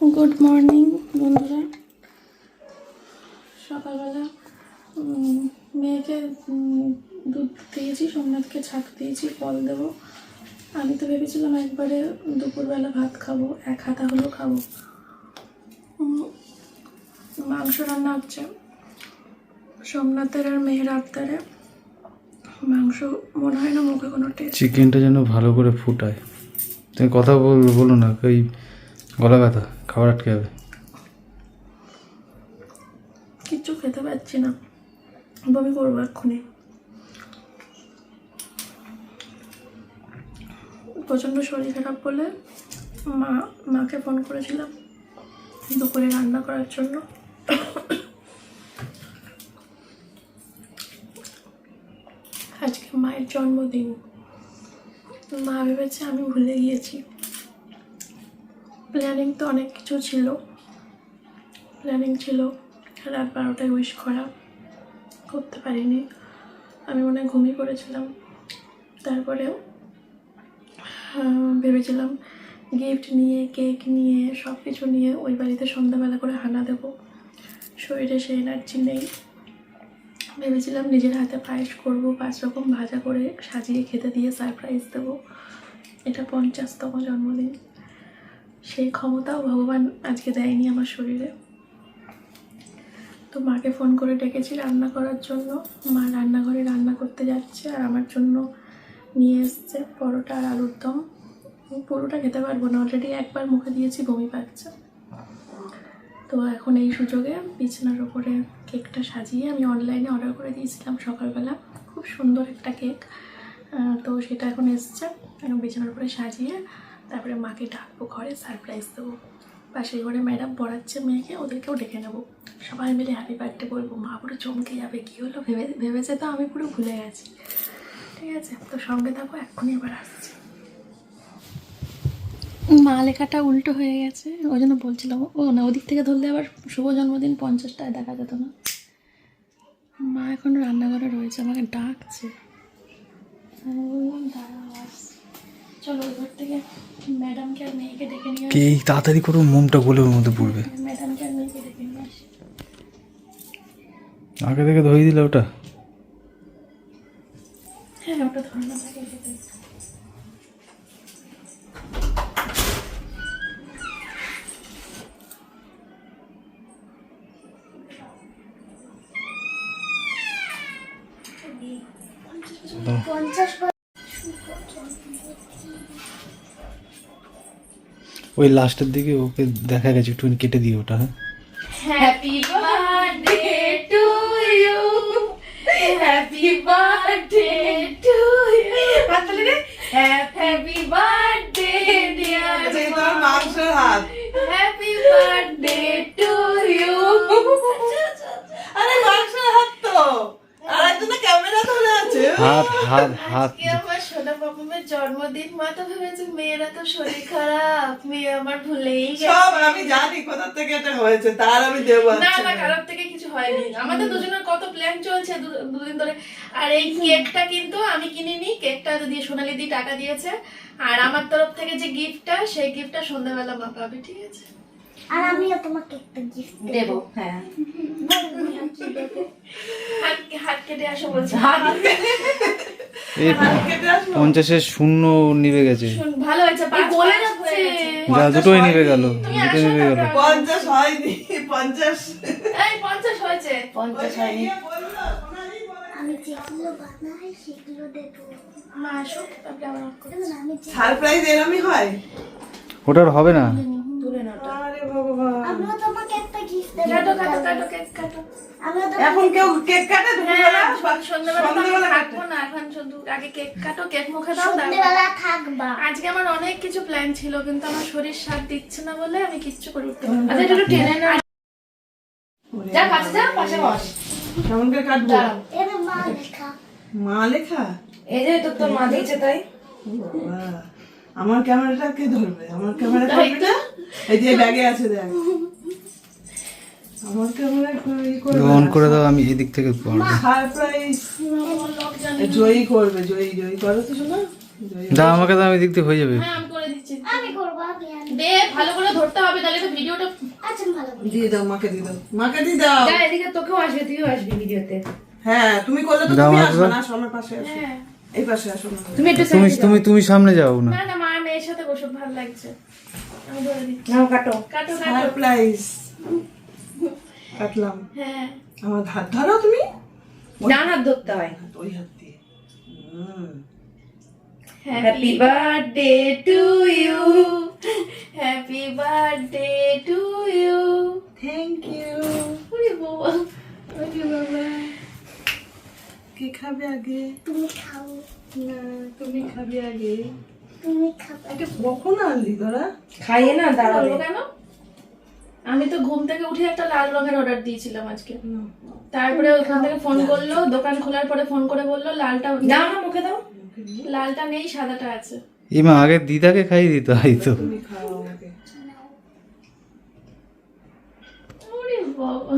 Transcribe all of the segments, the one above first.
Good morning বন্ধুরা। সকালবেলা মেয়েকে দুধ দিয়েছি, সোমনাথকে ছাক দিয়েছি, ফল দেবো। আমি তো ভেবেছিলাম একবারে দুপুরবেলা ভাত খাব, এক হাতা হলেও খাব। মাংস রান্না হচ্ছে সোমনাথের আর মেয়ের আবদারে। মাংস মনে হয় না মুখে কোনো টেস্ট চিকেনটা যেন ভালো করে ফুটায়। তুমি কথা বল, বলো না, ওই গলা ব্যথা। খাবার আটকে যাবে। কিচ্ছু খেতে পাচ্ছি না। বমি করব এক্ষুনি। প্রচণ্ড শরীর খারাপ বলে মা, মাকে ফোন করেছিলাম দুপুরে রান্না করার জন্য। আজকে মায়ের জন্মদিন। মা ভেবেছে আমি ভুলে গিয়েছি। প্ল্যানিং তো অনেক কিছু ছিল। প্ল্যানিং ছিল রাত বারোটায় উইশ করা। করতে পারিনি। আমি মনে হয় ঘুমিয়ে পড়েছিলাম। তারপরে আহ, ভেবেছিলাম গিফট নিয়ে কেক নিয়ে সব কিছু নিয়ে ওই বাড়িতে সন্ধ্যাবেলা করে হানা দেবো। শরীরে সেই এনার্জি নেই। ভেবেছিলাম নিজের হাতে পায়েস করব পাঁচ রকম ভাজা করে সাজিয়ে খেতে দিয়ে সারপ্রাইজ দেবো। এটা পঞ্চাশতম জন্মদিন। সেই ক্ষমতাও ভগবান আজকে দেয়নি আমার শরীরে। তো মাকে ফোন করে ডেকেছি রান্না করার জন্য। মা রান্নাঘরে রান্না করতে যাচ্ছে আর আমার জন্য নিয়ে এসছে পরোটা আর আলুর দম। পুরোটা খেতে পারব না অলরেডি একবার মুখে দিয়েছি, বমি পাচ্ছে। তো এখন এই সুযোগে বিছানার ওপরে কেকটা সাজিয়ে আমি অনলাইনে অর্ডার করে দিয়েছিলাম সকালবেলা। খুব সুন্দর একটা কেক। তো সেটা এখন এসছে। বিছানার উপরে সাজিয়ে তারপরে মাকে ডাকবো, ঘরে সারপ্রাইজ দেবো। পাশের ঘরে ম্যাডাম পড়াচ্ছে, মেয়েকে ওদেরকেও ডেকে নেব। সবাই মিলে হ্যাপি বার্থডে বলব। মা পুরো চমকে যাবে, কী হলো? ভেবে, ভেবেছে তো আমি পুরো ভুলে গেছি। ঠিক আছে, তো সঙ্গে থাকো, এক্ষুনি এবার আসছি। মা লেখাটা উল্টো হয়ে গেছে, ওই জন্য বলছিলাম, ও না, ওদিক থেকে ধরলে আবার শুভ জন্মদিন পঞ্চাশটায় দেখা যেত না। মা এখন রান্নাঘরে রয়েছে, আমাকে ডাকছে আমি বললাম দাঁড়াও আসছি। চলো ওই ঘর থেকে ম্যাডামকে আর মেয়েকে ডেকে নিয়ে কি? তাড়াতাড়ি করো মোমটা গোলের ওর মধ্যে পড়বে। ম্যাডামকে আর মেয়েকে ডেকে নিয়ে আসি। আগে থেকে ধরে দিলে ওটা। ওই লাস্টের দিকে ওকে দেখা গেছে একটু কেটে দিই ওটা হ্যাঁ? Happy birthday to you happy birthday to you happy birthday dear যে তোমার হ্যাপি বার্থডে টু ইউ আরে মাংসের হাত তো। হাত হাত হাত। আমার সোনা বাবুমের জন্মদিন মা তো ভেবেছে মেয়েরা তো শরীর খারাপ মেয়ে আমার ভুলেই সব আমি জানি কোথা থেকে এটা হয়েছে তার আমি দেবো না। না খারাপ থেকে কিছু হয়নি। আমাদের দুজনের কত প্ল্যান চলছে দুদিন ধরে। আর এই কেকটা কিন্তু আমি কিনিনি কেকটা দিয়ে সোনালি দি টাকা দিয়েছে। আর আমার তরফ থেকে যে গিফটটা সেই গিফটটা সন্ধ্যাবেলা মা পাবে ঠিক আছে? আর আমিও তোমাকে একটা গিফট দেবো। হ্যাঁ। হাত হাত কেটে আসো বলছে। এই কেটে আসব পঞ্চাশের শূন্য নিভে গেছে। শুন ভালো হয়েছে পাঁচ বলে যাচ্ছে। যা দুটোই নিভে গেল দুটো নিভে গেল। পঞ্চাশ হয়নি পঞ্চাশ। এই পঞ্চাশ হয়েছে। পঞ্চাশ হয়নি। আমি যেগুলো বানাই সেগুলো দেবো। মা আসুক তারপরে আবার অফ করে দেখুন আমি সারপ্রাইজ এরমই হয়। ওটা আর হবে না। এখন কেউ কেক কাটে? দুপুরবেলা? হ্যাঁ সন্ধ্যাবেলা তো আমি সন্ধ্যাবেলা থাকব না এখন শুধু আগে কেক কাটো কেক মুখে দাও তারপর থাকবা। আজকে আমার অনেক কিছু প্ল্যান ছিল কিন্তু আমার শরীর সাথ দিচ্ছে না বলে আমি কিচ্ছু করে উঠতে পারব আচ্ছা একটু টেনে না যা পাশে যা পাশে বস। কেমন করে কাটবো এবার মা লেখা। মা লেখা? এই যে তোর তোর মা দিয়েছে তাই। আমার ক্যামেরাটা কে ধরবে? আমার ক্যামেরাটা এই যে ব্যাগে আছে দেখ আমার ক্যামেরা ই করে অন করে দাও। আমি এদিক থেকে পড়ব। জয়ী করবে জয়ী জয়ী করো তো শোনা। দাও আমাকে দাও আমি এদিক থেকে হয়ে যাবে। হ্যাঁ আমি করে দিচ্ছি। দিচ্ছি আমি করব আমি আমি দে ভালো করে ধরতে হবে তাহলে তো ভিডিওটা আচ্ছা ভালো দিয়ে দাও মাকে দিয়ে দাও। মাকে দিয়ে দাও। যা এদিকে তোকেও আসবে তুইও আসবি ভিডিওতে। হ্যাঁ তুমি করলে তো তুমি আসবে না আমার পাশে আসো। হ্যাঁ। এই পাশে আসো তুমি একটু তুমি তুমি তুমি সামনে যাও না। না না মা মেয়ের সাথে বসে ভালো লাগছে। আমি ধরে দিচ্ছি। নাও কাটো। কাটো কাটো। সারপ্রাইজ। কাটলাম। হ্যাঁ। আমার হাত ধরো তুমি। ডান হাত ধরতে হয়। ওই হাত দিয়ে। Happy birthday to you happy birthday to you thank you ওরে বাবা। ওরে বাবা। কে খাবে আগে? তুমি খাও। না তুমি খাবে আগে। তুমি খাবে। আগে কখন আনলি তোরা? খাইয়ে না দাঁড়াবে। কেন? আমি তো ঘুম থেকে উঠে একটা লাল রঙের অর্ডার দিয়েছিলাম আজকে। তারপরে ওখান থেকে ফোন করল দোকান খোলার পরে ফোন করে বলল লালটা দাও না মুখে দাও। লালটা নেই সাদাটা আছে। এমা আগে দিদাকে খাইয়ে দিত হয় তো। তুমি খাও আমাকে। ওরে বাবা।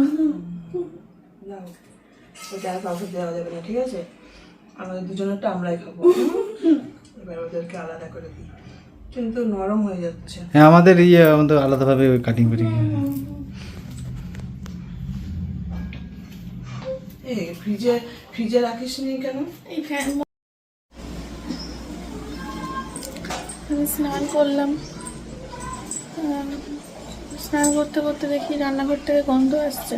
দাও। আর কাউকে দেওয়া যাবে না ঠিক আছে? আমাদের দুজনেরটা আমরাই খাব। এবার ওদেরকে আলাদা করে দিই। কিন্তু নরম হয়ে যাচ্ছে। হ্যাঁ আমাদের ইয়ে আমাদের আলাদাভাবে কাটিং করি এই ফ্রিজে ফ্রিজে রাখিস নি কেন? এই ফ্যান আমি স্নান করলাম। স্নান করতে করতে দেখি রান্নাঘর থেকে গন্ধ আসছে।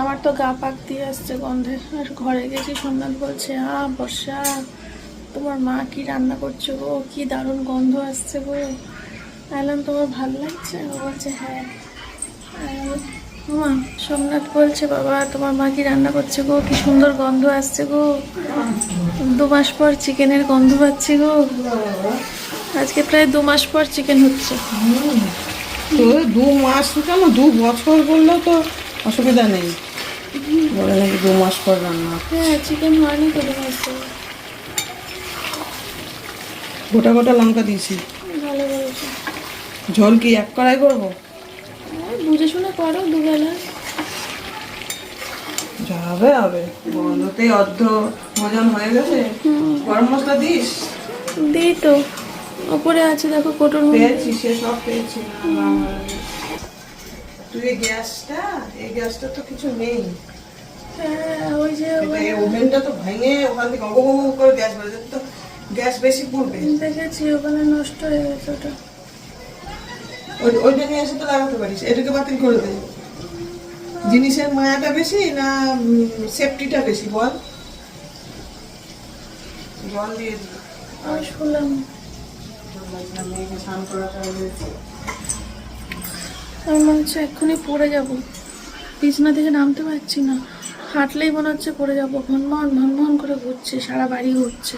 আমার তো গা পাক দিয়ে আসছে গন্ধে। আর ঘরে গেছি সোমনাথ বলছে? আ বর্ষা। তোমার মা কি রান্না করছে গো? কি দারুণ গন্ধ আসছে গো। আইলাম তোমার ভালো লাগছে? ও বলছে হ্যাঁ। মা সোমনাথ বলছে বাবা তোমার মা কি রান্না করছে গো? কি সুন্দর গন্ধ আসছে গো। দু মাস পর চিকেনের গন্ধ পাচ্ছি গো। আজকে প্রায় দু মাস পর চিকেন হচ্ছে। দু মাস কেন? দু বছর বললেও তো অসুবিধা নেই। বলে নাকি দু মাস পর রান্না। হ্যাঁ চিকেন হয়নি তো দু মাস। গোটা গোটা লঙ্কা দিয়েছি। ঝোল কি এক কড়াই করব? বুঝে শুনে করো দুবেলা। যা হবে হবে বন্ধতেই অর্ধ ভোজন হয়ে গেছে। গরম মশলা দিস? দিই তো। ওপরে আছে দেখো কোটোর মধ্যে। পেয়েছি সে সব পেয়েছি। তুই এই গ্যাসটা এই গ্যাসটা তো কিছু নেই। হ্যাঁ ওই যে এই ওভেনটা তো ভেঙে ওখান থেকে অগম করে গ্যাস যাবে তো গ্যাস বেশি পুড়বে। দেখেছি ওখানে নষ্ট হয়ে গেছে ওটা। ওই- ওইটা নিয়ে এসে তো লাগাতে পারিস এটাকে বাতিল করে দে। জিনিসের মায়াটা বেশি না সেফটিটা বেশি বল। জল দিয়ে আমি শুনলাম মেয়েকে স্নান করাটা হবে আমি মনে হচ্ছে এক্ষুনি পড়ে যাব। বিছনা থেকে নামতে পারছি না। হাঁটলেই মনে হচ্ছে পড়ে যাব। ভনমন ভনমন করে ঘুরছে সারা বাড়ি ঘুরছে।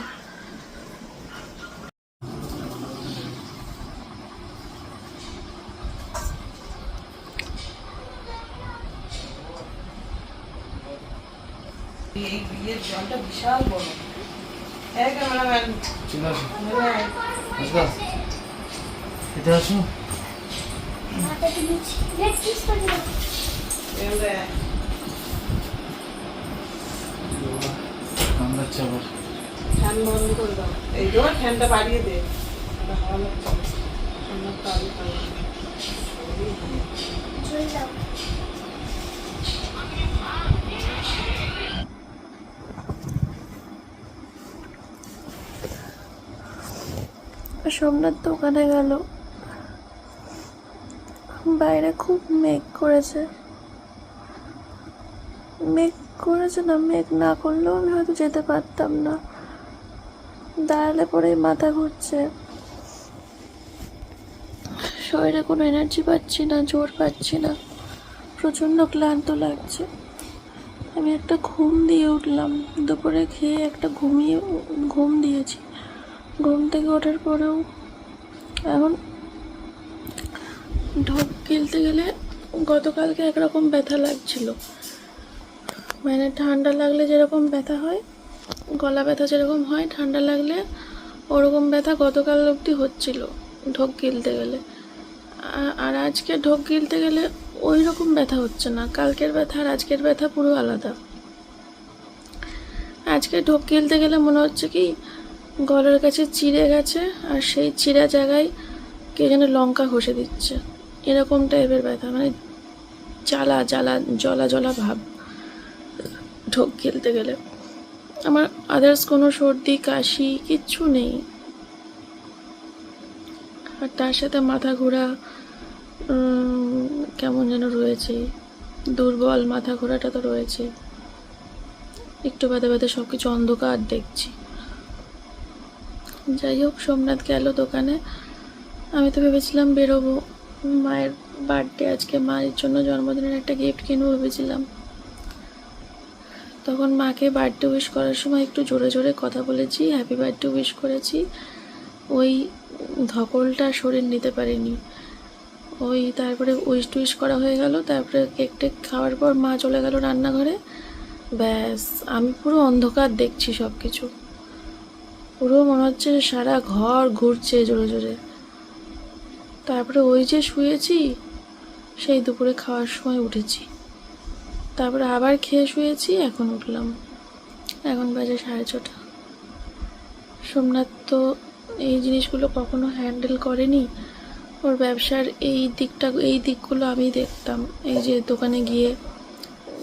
জলটা বিশাল বড়। হ্যাঁ ক্যামেরাম্যান। চলে আসো। আসবা এটা আসো। ফ্যান বন্ধ করে দাও। এই তো ফ্যানটা বাড়িয়ে দে। হাওয়া লাগছে। ঠান্ডাটা আগে খাবে। জল সোমনাথ দোকানে গেল। বাইরে খুব মেঘ করেছে। মেঘ করেছে না, মেঘ না করলেও আমি হয়তো যেতে পারতাম না। দাঁড়ালে পরেই মাথা ঘুরছে। শরীরে কোনো এনার্জি পাচ্ছি না, জোর পাচ্ছি না। প্রচণ্ড ক্লান্ত লাগছে। আমি একটা ঘুম দিয়ে উঠলাম। দুপুরে খেয়ে একটা ঘুমিয়ে, ঘুম দিয়েছি। ঘুম থেকে ওঠার পরেও এখন ঢোক গিলতে গেলে গতকালকে একরকম ব্যথা লাগছিল। মানে ঠান্ডা লাগলে যেরকম ব্যথা হয়, গলা ব্যথা যেরকম হয়, ঠান্ডা লাগলে ওরকম ব্যথা গতকাল অবধি হচ্ছিল ঢোক গিলতে গেলে। আর আজকে ঢোক গিলতে গেলে ওই রকম ব্যথা হচ্ছে না, কালকের ব্যথা আর আজকের ব্যথা পুরো আলাদা। আজকে ঢোক গিলতে গেলে মনে হচ্ছে কি গলার কাছে চিড়ে গেছে আর সেই চিড়া জায়গায় কে যেন লঙ্কা ঘষে দিচ্ছে। এরকম টাইপের ব্যথা মানে জ্বালা জ্বালা জলা জলা ভাব ঢোক খেলতে গেলে। আমার আদার্স কোনো সর্দি, কাশি কিচ্ছু নেই। আর তার সাথে মাথা ঘোরা কেমন যেন রয়েছে। দুর্বল মাথা ঘোরাটা তো রয়েছে। একটু বাদে বাদে সব কিছু অন্ধকার দেখছি। যাই হোক, সোমনাথ গেল দোকানে। আমি তো ভেবেছিলাম বেরোবো। মায়ের বার্থডে আজকে মায়ের জন্য জন্মদিনের একটা গিফট কিনবো ভেবেছিলাম। তখন মাকে বার্থডে উইশ করার সময় একটু জোরে জোরে কথা বলেছি হ্যাপি বার্থডে উইশ করেছি। ওই ধকলটা শরীর নিতে পারিনি। ওই তারপরে উইশ টুইশ করা হয়ে গেল, তারপরে কেক টেক খাওয়ার পর মা চলে গেল রান্নাঘরে। ব্যাস, আমি পুরো অন্ধকার দেখছি সব কিছু পুরো মনে হচ্ছে সারা ঘর ঘুরছে জোরে জোরে। তারপরে ওই যে শুয়েছি, সেই দুপুরে খাওয়ার সময় উঠেছি। তারপরে আবার খেয়ে শুয়েছি, এখন উঠলাম। এখন বাজে সাড়ে ছটা। সোমনাথ তো এই জিনিসগুলো কখনো হ্যান্ডেল করেনি। ওর ব্যবসার এই দিকটা, এই দিকগুলো আমি দেখতাম। এই যে দোকানে গিয়ে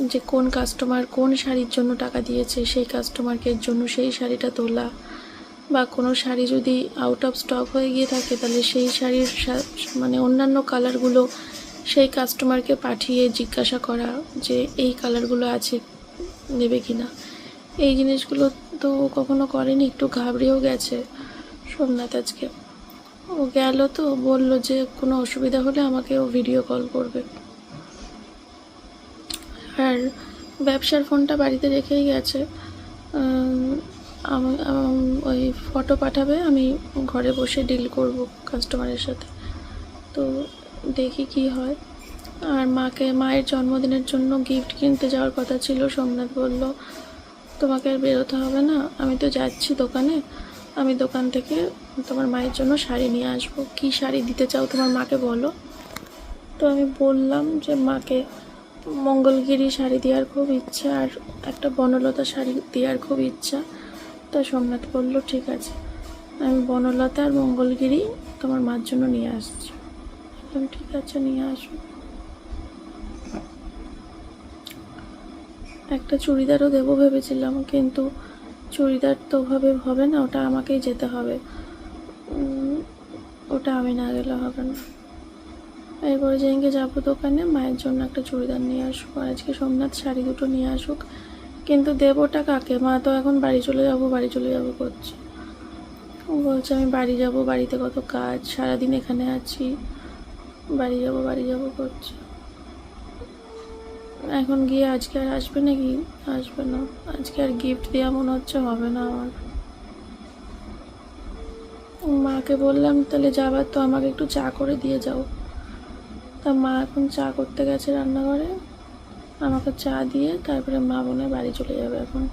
যে কোন কাস্টমার কোন শাড়ির জন্য টাকা দিয়েছে, সেই কাস্টমারকে জন্য সেই শাড়িটা তোলা। বা কোনো শাড়ি যদি আউট অফ স্টক হয়ে গিয়ে থাকে, তাহলে সেই শাড়ির মানে অন্যান্য কালারগুলো সেই কাস্টমারকে পাঠিয়ে জিজ্ঞাসা করা যে এই কালারগুলো আছে, নেবে কি না এই জিনিসগুলো তো কখনো করেনি, একটু ঘাবড়েও গেছে সোমনাথ আজকে। ও গেল তো, বলল যে কোনো অসুবিধা হলে আমাকে ও ভিডিও কল করবে। আর ব্যবসার ফোনটা বাড়িতে রেখেই গেছে। ওই ফটো পাঠাবে, আমি ঘরে বসে ডিল করব কাস্টমারের সাথে। তো দেখি কি হয়। আর মাকে, মায়ের জন্মদিনের জন্য গিফট কিনতে যাওয়ার কথা ছিল, সোমনাথ বলল, তোমাকে আর বেরোতে হবে না, আমি তো যাচ্ছি দোকানে। আমি দোকান থেকে তোমার মায়ের জন্য শাড়ি নিয়ে আসব। কী শাড়ি দিতে চাও তোমার মাকে বলো। তো আমি বললাম যে, মাকে মঙ্গলগিরি শাড়ি দেওয়ার খুব ইচ্ছা, আর একটা বনলতা শাড়ি দেওয়ার খুব ইচ্ছা। তা সোমনাথ বলল, ঠিক আছে। আমি বনলতা আর মঙ্গলগিরি তোমার মার জন্য নিয়ে আসছি। ঠিক আছে, নিয়ে আসব একটা চুড়িদারও দেবো ভেবেছিলাম, কিন্তু চুড়িদার তো ওভাবে হবে না, ওটা আমাকেই যেতে হবে। ওটা আমি না গেলে হবে না। এরপরে যেদিনকে যাব দোকানে, মায়ের জন্য একটা চুড়িদার নিয়ে আসব। আজকে সোমনাথ শাড়ি দুটো নিয়ে আসুক কিন্তু দেবোটা কাকে? মা তো এখন বাড়ি চলে যাব, বাড়ি চলে যাব করছে। ও বলছে, আমি বাড়ি যাব, বাড়িতে কত কাজ, সারাদিন এখানে আছি। বাড়ি যাব বাড়ি যাব করছে। এখন গিয়ে আজকে আর আসবে নাকি? আসবে না। আজকে আর গিফট দেওয়া মনে হচ্ছে, হবে না আমার। মাকে বললাম, তাহলে যাবার তো আমাকে একটু চা করে দিয়ে যাও। তা মা এখন চা করতে গেছে রান্নাঘরে। আমাকে চা দিয়ে তারপরে মা বোনে বাড়ি চলে যাবে এখন।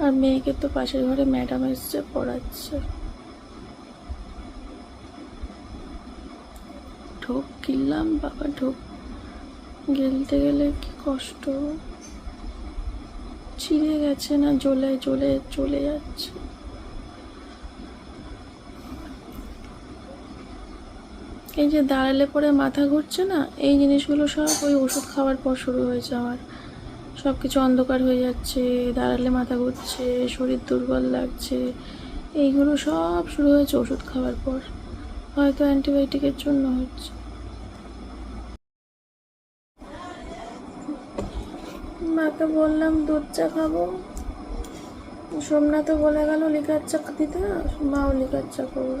আর মেয়েকে তো পাশের ঘরে ম্যাডাম এসছে পড়াচ্ছে। ঢোক কিনলাম, বাবা ঢোক। গেলতে গেলে কি কষ্ট। ছিঁড়ে গেছে না, জ্বলে জ্বলে চলে যাচ্ছে। এই যে দাঁড়ালে পরে মাথা ঘুরছে না, এই জিনিসগুলো সব ওই ওষুধ খাওয়ার পর শুরু হয়েছে আমার। সব কিছু অন্ধকার হয়ে যাচ্ছে, দাঁড়ালে মাথা ঘুরছে, শরীর দুর্বল লাগছে, এইগুলো সব শুরু হয়েছে ওষুধ খাওয়ার পর। হয়তো অ্যান্টিবায়োটিকের জন্য হচ্ছে। মাকে বললাম, দুধ চা খাব। সোমনাথও বলে গেল, লিকার চা দিতে, মাও লিকার চা করল।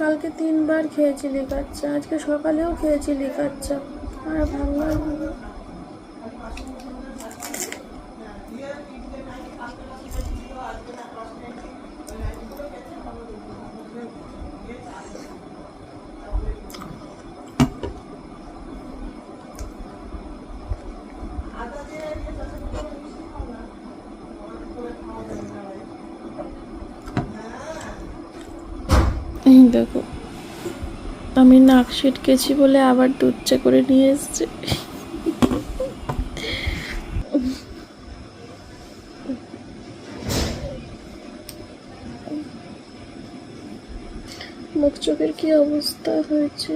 কালকে তিনবার খেয়েছি লিকার চা আজকে সকালেও খেয়েছি লিকার চা। আর ভালো লাগল না। এই দেখো, আমি নাক ছিটকেছি বলে আবার দুধ চা করে নিয়ে এসছে। মুখ চোখের কি অবস্থা হয়েছে?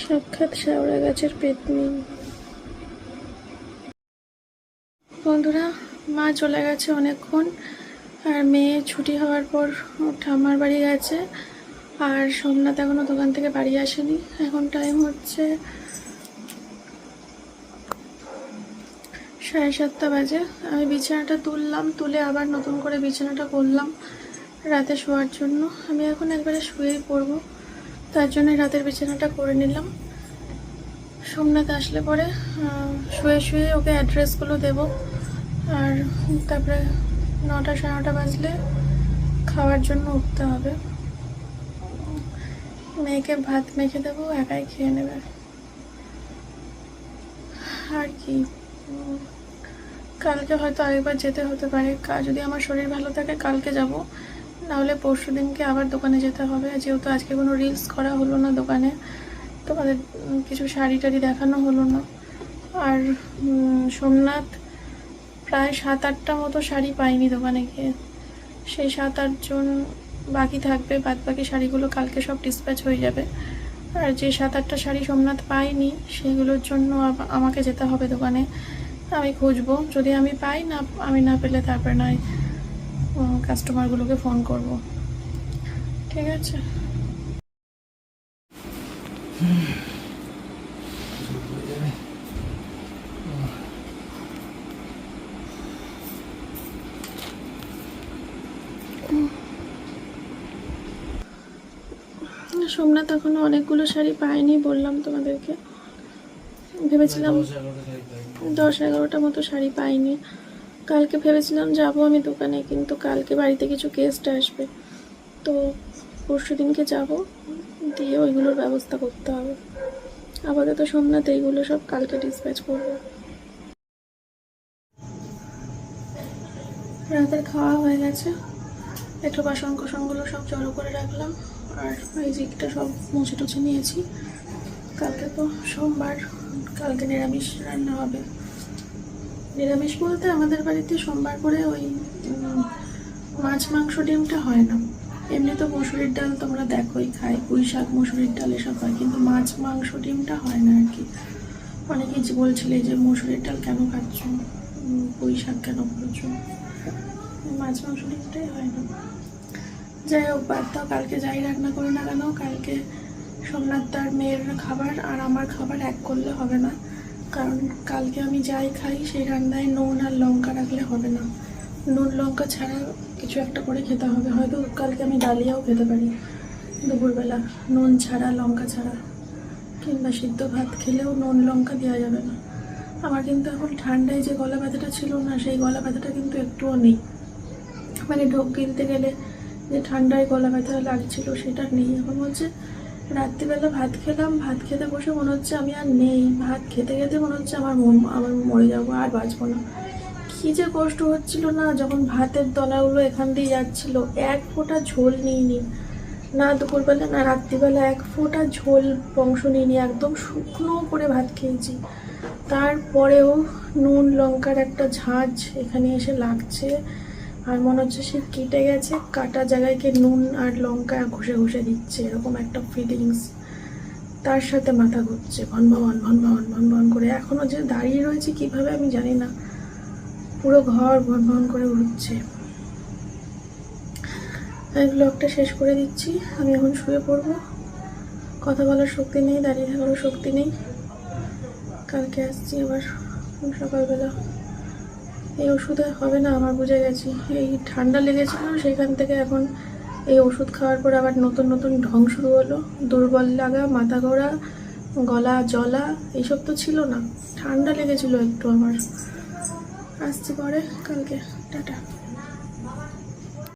সাক্ষাৎ শেওড়া গাছের পেতনি। বন্ধুরা মা চলে গেছে অনেকক্ষণ, আর মেয়ে ছুটি হওয়ার পর ঠাম্মার বাড়ি গেছে, আর সোমনাথ এখনও দোকান থেকে বাড়ি আসেনি। এখন টাইম হচ্ছে সাড়ে সাতটা বাজে। আমি বিছানাটা তুললাম, তুলে আবার নতুন করে বিছানাটা করলাম রাতে শোয়ার জন্য। আমি এখন একবারে শুয়েই পড়ব, তার জন্য রাতের বিছানাটা করে নিলাম। সোমনাথ আসলে পরে শুয়ে শুয়ে ওকে অ্যাড্রেসগুলো দেব। আর তারপরে নটা সাড়ে নটা বাজলে খাওয়ার জন্য উঠতে হবে। মেয়েকে ভাত মেখে দেবো, একাই খেয়ে নেবে। আর কি? কালকে হয়তো আরেকবার যেতে হতে পারে। যদি আমার শরীর ভালো থাকে কালকে যাব। নাহলে পরশু দিনকে আবার দোকানে যেতে হবে। যেহেতু আজকে কোনো রিলস করা হলো না দোকানে, তোমাদের কিছু শাড়ি টাড়ি দেখানো হলো না। আর সোমনাথ প্রায় সাত আটটা মতো শাড়ি পাইনি দোকানে গিয়ে। সেই সাত আটজন বাকি থাকবে বাদ বাকি শাড়িগুলো কালকে সব ডিসপ্যাচ হয়ে যাবে। আর যে সাত আটটা শাড়ি সোমনাথ পাইনি সেগুলোর জন্য আমাকে যেতে হবে দোকানে। আমি খুঁজবো, যদি আমি পাই না, আমি না পেলে তারপরে নয় কাস্টমারগুলোকে ফোন করব। ঠিক আছে? সোমনাথ এখনও অনেকগুলো শাড়ি পায়নি বললাম তোমাদেরকে। ভেবেছিলাম দশ এগারোটা মতো শাড়ি পাইনি। কালকে ভেবেছিলাম যাব আমি দোকানে কিন্তু কালকে বাড়িতে কিছু গেস্ট আসবে। তো পরশু দিনকে যাব দিয়ে ওইগুলোর ব্যবস্থা করতে হবে। আপাতত সোমনাথ এইগুলো সব কালকে ডিসপ্যাচ করব। রাতের খাওয়া হয়ে গেছে। একটু বাসন কোসনগুলো সব জড়ো করে রাখলাম। আর এই জিকটা সব মুছে টুছে নিয়েছি। কালকে তো সোমবার, কালকে নিরামিষ রান্না হবে। নিরামিষ বলতে আমাদের বাড়িতে সোমবার করে ওই মাছ, মাংস ডিমটা হয় না। এমনি তো মসুরির ডাল তোমরা দেখোই খাই। পুঁই শাক, মুসুরির ডাল এসব হয়, কিন্তু মাছ, মাংস ডিমটা হয় না আর কি। অনেকেই বলছিলে যে মসুরির ডাল কেন খাচ্ছ? পুঁই শাক কেন করছ মাছ, মাংস ডিমটাই হয় না। যাই হোক, বাদ দাও, কালকে যাই রান্না করি না কেন? কালকে সোমনাথ তার মেয়ের খাবার আর আমার খাবার এক করলে হবে না। কারণ কালকে আমি যাই খাই, সেই রান্নায় নুন আর লঙ্কা রাখলে হবে না। নুন, লঙ্কা ছাড়া কিছু একটা করে খেতে হবে। হয়তো কালকে আমি ডালিয়াও খেতে পারি দুপুরবেলা। নুন ছাড়া, লঙ্কা ছাড়া। কিংবা সিদ্ধ ভাত খেলেও নুন, লঙ্কা দেওয়া যাবে না। আমার কিন্তু এখন ঠান্ডায় যে গলা ব্যথাটা ছিল না, সেই গলা ব্যথাটা কিন্তু একটুও নেই। মানে ঢোক গিলতে গেলে যে ঠান্ডায় গলা ব্যথা লাগছিল সেটা নেই। এখন হচ্ছে রাত্রিবেলা ভাত খেলাম, ভাত খেতে বসে মনে হচ্ছে আমি আর নেই। ভাত খেতে খেতে মনে হচ্ছে আমার মন- আমার মরে যাব আর বাঁচবো না। কি যে কষ্ট হচ্ছিল না, যখন ভাতের দলাগুলো এখান দিয়ে যাচ্ছিল, এক ফোঁটা ঝোল নিইনি। না দুপুরবেলা, না রাত্রিবেলা এক ফোঁটা ঝোল বংশ নিইনি, একদম শুকনো করে ভাত খেয়েছি। তারপরেও নুন, লঙ্কার একটা ঝাঁঝ এখানে এসে লাগছে। আর মনে হচ্ছে সে কেটে গেছে, কাটা জায়গায় গিয়ে নুন আর লঙ্কা ঘষে ঘষে দিচ্ছে, এরকম একটা ফিলিংস তার সাথে মাথা ঘুরছে, ভন ভন ভন ভন ভন ভন করে। এখনও যে দাঁড়িয়ে রয়েছে কীভাবে আমি জানি না। পুরো ঘর ভন ভন করে ঘুরছে। আমি ব্লগটা শেষ করে দিচ্ছি। আমি এখন শুয়ে পড়ব। কথা বলার শক্তি নেই, দাঁড়িয়ে থাকারও শক্তি নেই। কালকে আসছি আবার সকালবেলা। এই ওষুধে হবে না, আমার বুঝে গেছি। এই ঠান্ডা লেগেছিল, সেখান থেকে এখন এই ওষুধ খাওয়ার পর আবার নতুন নতুন ঢং শুরু হলো। দুর্বল লাগা, মাথা ঘোরা, গলা জলা এইসব তো ছিল না। ঠান্ডা লেগেছিল একটু আমার। আসছি পরে, কালকে। টাটা।